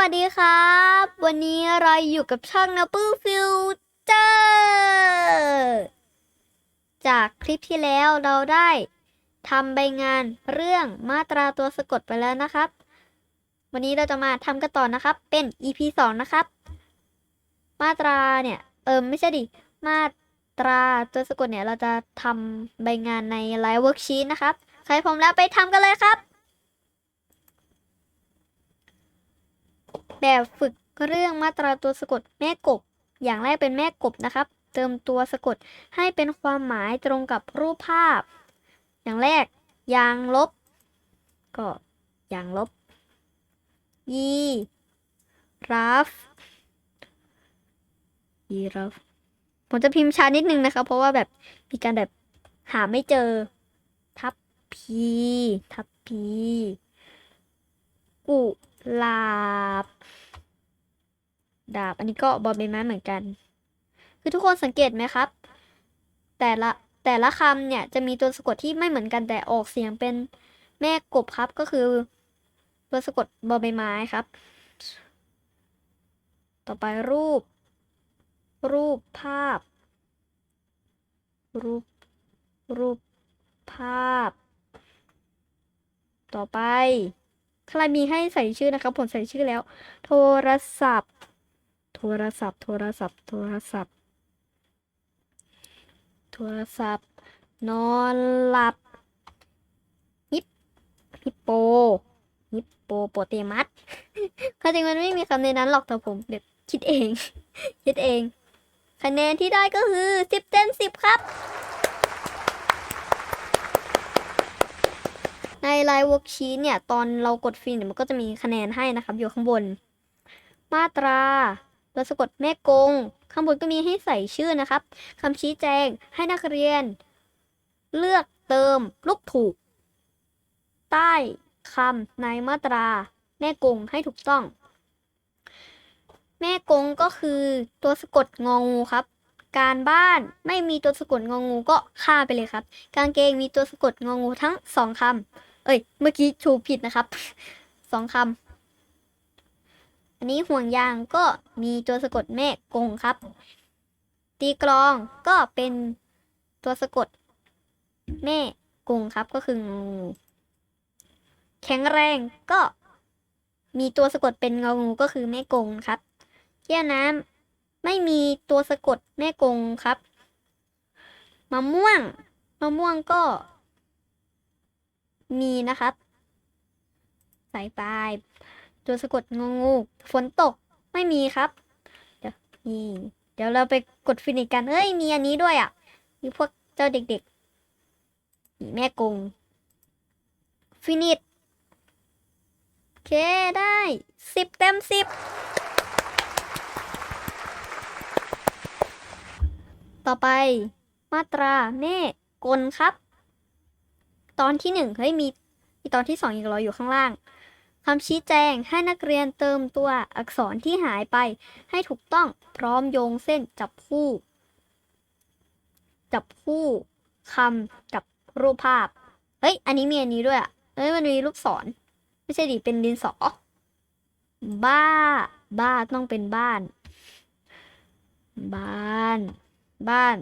วัสดีครับ วันนี้เราอยู่กับช่องน p ปื้ฟิวเจอร์จากคลิปที่แล้วเราได้ทำใบงานเรื่องมาตราตัวสะกดไปแล้วนะครับ วันนี้เราจะมาทำกันต่อนะครับ เป็น EP 2 นะครับ มาตราเนี่ย เออไม่ใช่ดิ มาตราตัวสะกดเนี่ยเราจะทำใบงานในไลฟ์เวิร์กชีตนะครับ ใครพร้อมแล้วไปทำกันเลยครับ แบบฝึกเรื่องมาตราตัวสะกดแม่กบ อย่างแรกเป็นแม่กบนะครับ เติมตัวสะกดให้เป็นความหมายตรงกับรูปภาพ อย่างแรก ยางลบ ก็ยางลบ ยีราฟยีราฟผมจะพิมพ์ช้านิดนึงนะครับเพราะว่าแบบมีการแบบหาไม่เจอ ทับพี ทับพี กุลาบ ดาบ อันนี้ก็บอลใบไม้เหมือนกัน คือทุกคนสังเกตไหมครับ แต่ละแต่ละคำเนี่ยจะมีตัวสะกดที่ไม่เหมือนกันแต่ออกเสียงเป็นแม่กบครับก็คือ ตัวสะกดบอลใบไม้ครับ ต่อไปรูป รูปภาพ รูป รูปภาพ ต่อไปใครมีให้ใส่ชื่อนะครับผมใส่ชื่อแล้ว โทรศัพท์ โทรศัพท์ โทรศัพท์ โทรศัพท์ โทรศัพท์ นอนหลับ ฮิปฮิปโป ฮิปโปโปเตมัสความจริงมันไม่มีคำในนั้นหรอกแต่ผมแบบคิดเอง คิดเอง คะแนนที่ได้ก็คือสิบเต็มสิบครับ ในไลน์เวิร์กชีตเนี่ย ตอนเรากดฟินเนี่ยมันก็จะมีคะแนนให้นะครับ อยู่ข้างบน มาตรา เราสะกดแม่กงข้างบนก็มีให้ใส่ชื่อนะครับคำชี้แจงให้นักเรียน เลือกเติมลูกถูก ใต้คำในมาตรา แม่กงให้ถูกต้อง แม่กงก็คือตัวสะกดงองูครับ การบ้านไม่มีตัวสะกดงองูก็ฆ่าไปเลยครับ กางเกงมีตัวสะกดงองูทั้งสองคำเอ้ย เมื่อกี้ชูผิดนะครับสองคำ อันนี้ห่วงยางก็มีตัวสะกดแม่กงครับ ตีกลองก็เป็นตัวสะกด แม่กงครับก็คืองูแข็งแรงก็ มีตัวสะกดเป็นเงองูก็คือแม่กงครับแก้วน้ำไม่มีตัวสะกดแม่กงครับมะม่วงมะม่วงก็ มีนะครับ สายปลาย ตัวสะกดงงูฝนตกไม่มีครับ เดี๋ยวนี่เดี๋ยวเราไปกดฟินิชกันเอ้ยมีอันนี้ด้วยอะมีพวกเจ้าเด็กๆนี่แม่กงฟินิชโอเคได้สิบเต็มสิบต่อไปมาตราแม่กลครับ ตอนที่หนึ่งเฮ้ยมีมีตอนที่สองอีกรออยู่ข้างล่าง คำชี้แจงให้นักเรียนเติมตัวอักษรที่หายไป ให้ถูกต้องพร้อมโยงเส้นจับคู่ จับคู่คำกับรูปภาพ เฮ้ย อันนี้มีอันนี้ด้วยอะเฮ้ย มันมีลูกศรไม่ใช่ดิ เป็นดินสอ บ้า บ้าต้องเป็นบ้าน บ้าน บ้าน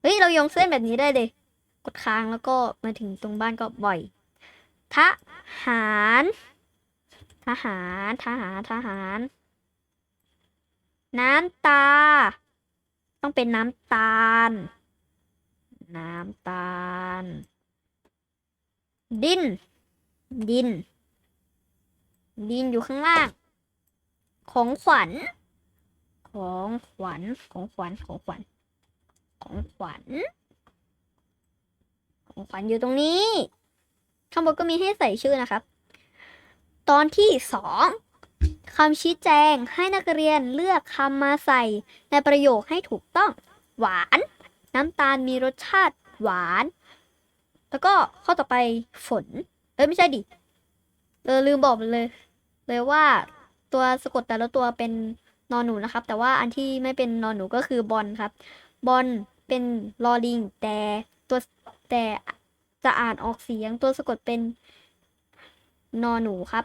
เฮ้ย เราโยงเส้นแบบนี้ได้เลย กดค้างแล้วก็มาถึงตรงบ้านก็บ่อย ทหาร ทหารทหารทหาร น้ำตา ต้องเป็นน้ำตาล น้ำตาล ดิน ดิน ดินอยู่ข้างล่าง ของขวัญ ของขวัญ ของขวัญ ของขวัญ ของขวัญ ของขวัญอยู่ตรงนี้ ข้างบนก็มีให้ใส่ชื่อนะครับ ตอนที่สองคำชี้แจงให้นักเรียนเลือกคำมาใส่ ในประโยคให้ถูกต้อง หวาน น้ำตาลมีรสชาติหวาน แล้วก็ข้อต่อไปฝน เอ้ยไม่ใช่ดิเออลืมบอกไปเลย เลยว่าตัวสะกดแต่ละตัวเป็นนอนหนูนะครับ แต่ว่าอันที่ไม่เป็นนอนหนูก็คือบอลครับ บอลเป็นลอลิง แต่ตัวแต่จะอ่านออกเสียงตัวสะกดเป็นนอนหนูครับ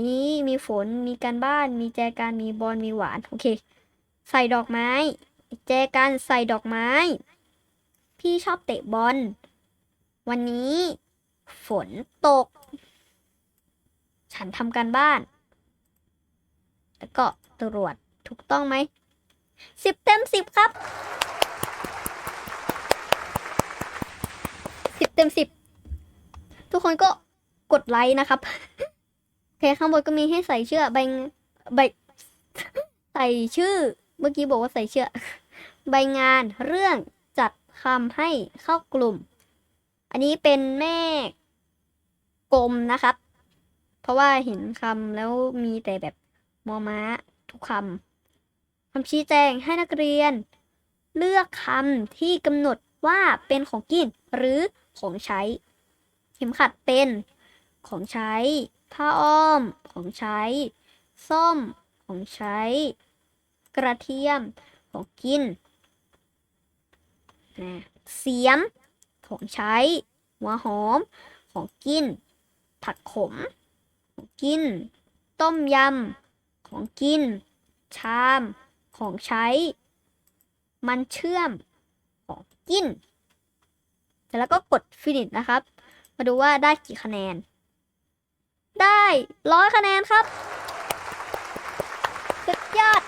นี้มีฝนมีการบ้าน มีแจกันมีบอลมีหวาน โอเค ใส่ดอกไม้ แจกันใส่ดอกไม้ พี่ชอบเตะบอล วันนี้ ฝนตก ฉันทำการบ้าน แล้วก็ตรวจถูกต้องไหมสิบเต็มสิบครับสิบเต็มสิบทุกคนก็กดไลค์นะครับ เคข้างบนก็มีให้ใส่เชือกใบใบใส่ชื่อ เมื่อกี้บอกว่าใส่เชือกใบงานเรื่องจัดคำให้เข้ากลุ่ม อันนี้เป็นแม่กลมนะครับ เพราะว่าเห็นคำแล้วมีแต่แบบมอม้าทุกคำคำชี้แจงให้นักเรียน เลือกคำที่กำหนดว่าเป็นของกินหรือของใช้ เข็มขัดเป็นของใช้ ผ้าอ้อมของใช้ ส้มของใช้ กระเทียมของกินนะเสียมของใช้ หัวหอมของกิน ผักขมของกิน ต้มยำของกิน ชามของใช้ มันเชื่อมของกิน แล้วก็กด finish นะครับ มาดูว่าได้กี่คะแนน ได้ร้อยคะแนนครับ สุดยอด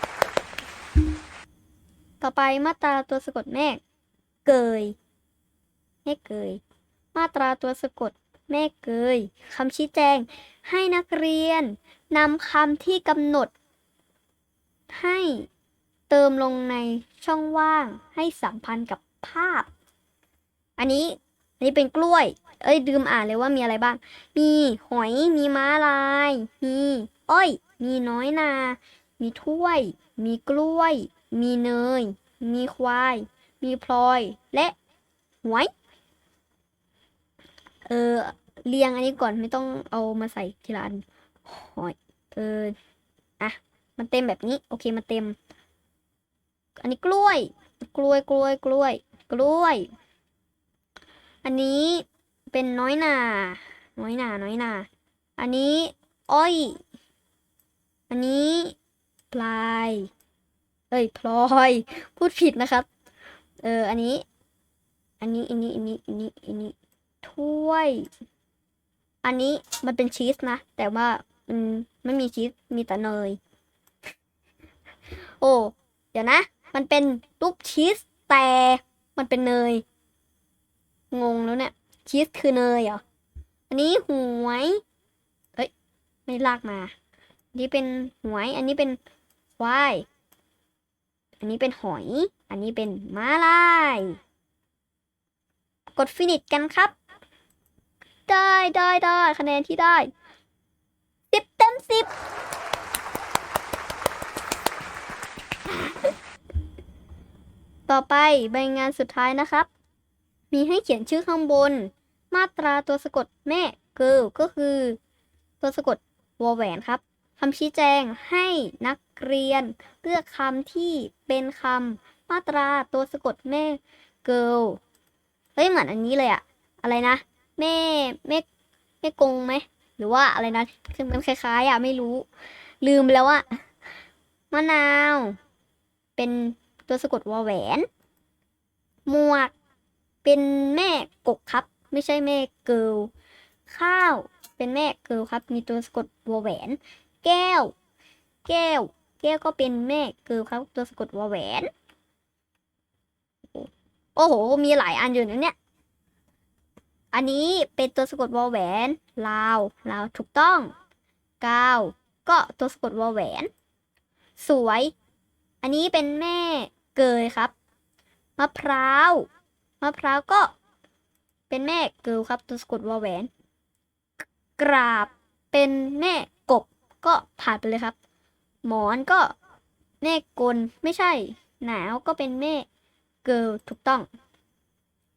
ต่อไปมาตราตัวสะกดแม่เกยแม่เกย มาตราตัวสะกดแม่เกยคำชี้แจง ให้นักเรียนนำคำที่กำหนด ให้เติมลงในช่องว่างให้สัมพันธ์กับภาพ อันนี้ อันนี้เป็นกล้วย เอ้ยลืมอ่านเลยว่ามีอะไรบ้าง มีหอย มีม้าลาย มีอ้อย มีน้อยนา มีถ้วย มีกล้วย มีเนย มีควาย มีพลอย และหวย เออเรียงอันนี้ก่อนไม่ต้องเอามาใส่ทีละอันหอย เออ อะ มันเต็มแบบนี้ โอเค มันเต็ม อันนี้กล้วย กล้วย กล้วย กล้วย กล้วย อันนี้ เป็นน้อยหนาน้อยหนาน้อยหนาอันนี้อ้อย อันนี้ปลาย เอ้ยพลอย พูดผิดนะครับ เอออันนี้ อันนี้อันนี้อันนี้อันนี้อันนี้ถ้วย อันนี้มันเป็นชีสนะ แต่ว่ามันไม่มีชีสมีแต่เนย โอ้ เดี๋ยวนะ มันเป็นรูปชีสแต่มันเป็นเนย งงแล้วเนี่ย ชีสคือเนยเหรอ อันนี้หวยเอ้ย ไม่ลากมา อันนี้เป็นหวย อันนี้เป็นควาย อันนี้เป็นหอย อันนี้เป็นม้าลาย กดฟินิชกันครับ ได้ได้ได้คะแนนที่ได้สิบเต็มสิบต่อไปใบงานสุดท้ายนะครับ มีให้เขียนชื่อข้างบน มาตราตัวสะกดแม่เกิลก็คือ ตัวสะกดวอแหวนครับคำชี้แจงให้นักเรียนเลือกคำที่เป็นคำมาตราตัวสะกดแม่เกิลเฮ้ยเหมือนอันนี้เลยอะอะไรนะ แม่แม่แม่กงไหมหรือว่าอะไรนะคือมันคล้ายๆอะไม่รู้ ลืมไปแล้วอะมะนาว เป็นตัวสะกดวอแหวน หมวก เป็นแม่กกครับ ไม่ใช่แม่เกิลข้าวเป็นแม่เกิลครับ มีตัวสะกดวอแหวน แก้ว แก้ว แก้วก็เป็นแม่เกิลครับ ตัวสะกดวอแหวน โอ้โห มีหลายอันอยู่นะเนี่ย อันนี้เป็นตัวสะกดวอแหวนลาวลาวถูกต้องกาวก็ตัวสะกดวอแหวน สวย อันนี้เป็นแม่เกยครับ มะพร้าว มะพร้าวก็ เป็นแม่เกิลครับตัวสะกดวอแหวน กราบเป็นแม่กบก็ผ่านไปเลยครับ หมอนก็แม่กลไม่ใช่ หนาวก็เป็นแม่เกิลถูกต้อง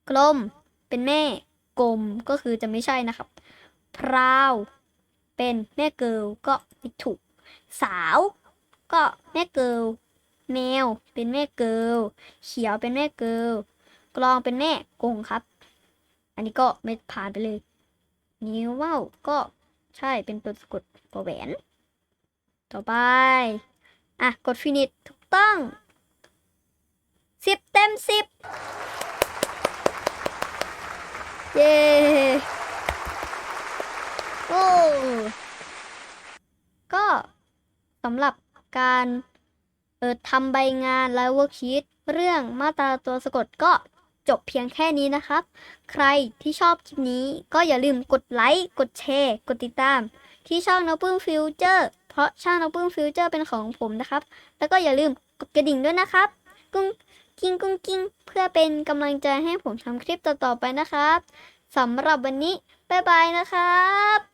กลมเป็นแม่กลมก็คือจะไม่ใช่นะครับ พราวเป็นแม่เกิลก็ไม่ถูก สาว ก็แม่เกิลแมวเป็นแม่เกิลเขียวเป็นแม่เกิลกลองเป็นแม่กงครับ อันนี้ก็ไม่ผ่านไปเลย นิ้วว่าวก็ใช่เป็นตัวสะกดตัวแหวน ต่อไป อะ กดฟินิชถูกต้องสิบเต็มสิบเย้โอ้ก็สำหรับการเออทำใบงานและเวิร์กชีตเรื่องมาตราตัวสะกดก็ จบเพียงแค่นี้นะครับ ใครที่ชอบคลิปนี้ก็อย่าลืมกดไลค์กดแชร์กดติดตาม ที่ช่องน้องปื้มฟิวเจอร์เพราะช่องน้องปื้มฟิวเจอร์เป็นของผมนะครับ แล้วก็อย่าลืมกดกระดิ่งด้วยนะครับ กุ้งกิ้งกุ้งกิ้งเพื่อเป็นกำลังใจให้ผมทำคลิปต่อๆไปนะครับสำหรับวันนี้บ๊ายบายนะครับ